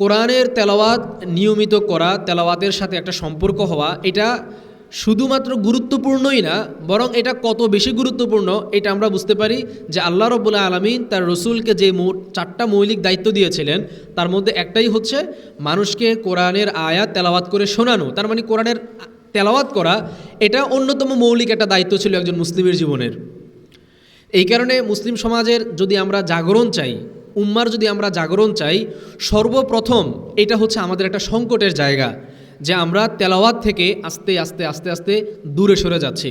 কোরআনের তেলাওয়াত নিয়মিত করা, তেলাওয়াতের সাথে একটা সম্পর্ক হওয়া, এটা শুধুমাত্র গুরুত্বপূর্ণই না, বরং এটা কত বেশি গুরুত্বপূর্ণ, এটা আমরা বুঝতে পারি যে আল্লাহ রবুল্লা আলমিন তার রসুলকে যে মোট চারটা মৌলিক দায়িত্ব দিয়েছিলেন, তার মধ্যে একটাই হচ্ছে মানুষকে কোরআনের আয়াত তেলাওয়াত করে শোনানো। তার মানে কোরআনের তেলাওয়াত করা, এটা অন্যতম মৌলিক একটা দায়িত্ব ছিল একজন মুসলিমের জীবনের। এই কারণে মুসলিম সমাজের যদি আমরা জাগরণ চাই উম্মার যদি আমরা জাগরণ চাই, সর্বপ্রথম এটা হচ্ছে আমাদের একটা সংকটের জায়গা, যে আমরা তেলাওয়াত থেকে আস্তে আস্তে আস্তে আস্তে দূরে সরে যাচ্ছি।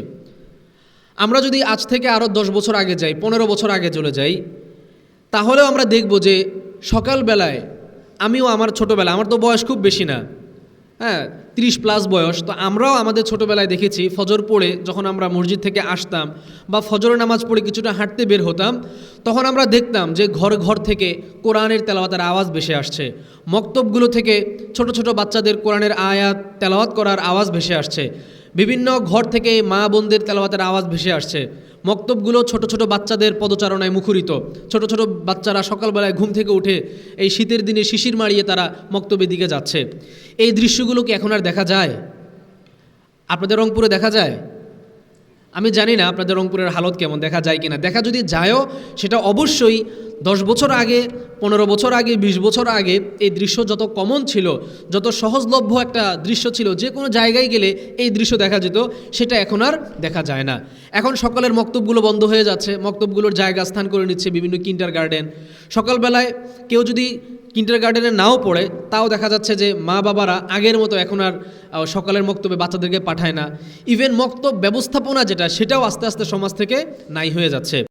আমরা যদি আজ থেকে আরও দশ বছর আগে যাই, পনেরো বছর আগে চলে যাই, তাহলেও আমরা দেখব যে সকালবেলায় আমিও আমার ছোটোবেলা আমার তো বয়স খুব বেশি না হ্যাঁ তিরিশ প্লাস বয়স, তো আমরাও আমাদের ছোটোবেলায় দেখেছি, ফজর পড়ে যখন আমরা মসজিদ থেকে আসতাম বা ফজর নামাজ পড়ে কিছুটা হাঁটতে বের হতাম, তখন আমরা দেখতাম যে ঘর ঘর থেকে কোরআনের তেলাওয়াতের আওয়াজ ভেসে আসছে। মক্তবগুলো থেকে ছোট ছোট বাচ্চাদের কোরআনের আয়াত তেলাওয়াত করার আওয়াজ ভেসে আসছে। বিভিন্ন ঘর থেকে মা বোনদের তেলাওয়াতের আওয়াজ ভেসে আসছে। মক্তবগুলো ছোট ছোট বাচ্চাদের পদচারণায় মুখরিত। ছোট ছোট বাচ্চারা সকালবেলায় ঘুম থেকে উঠে এই শীতের দিনে শিশির মারিয়ে তারা মক্তবের দিকে যাচ্ছে। এই দৃশ্যগুলো কি এখন আর দেখা যায়? আপনাদের রংপুরে দেখা যায়? আমি জানি না আপনাদের রংপুরের হালত কেমন, দেখা যায় কিনা। দেখা যদি যায়ও, সেটা অবশ্যই দশ বছর আগে, পনেরো বছর আগে, বিশ বছর আগে এই দৃশ্য যত কমন ছিল, যত সহজলভ্য একটা দৃশ্য ছিল, যে কোনো জায়গায় গেলে এই দৃশ্য দেখা যেত, সেটা এখন আর দেখা যায় না। এখন সকালের মক্তবগুলো বন্ধ হয়ে যাচ্ছে, মক্তবগুলোর জায়গা স্থান করে নিচ্ছে বিভিন্ন কিন্টার গার্ডেন। সকালবেলায় কেউ যদি কিন্টার গার্ডেনে নাও পড়ে, তাও দেখা যাচ্ছে যে মা বাবারা আগের মতো এখন আর সকালের মক্তবে বাচ্চাদেরকে পাঠায় না। ইভেন মক্তব ব্যবস্থাপনা যেটা, সেটাও আস্তে আস্তে সমাজ থেকে নাই হয়ে যাচ্ছে।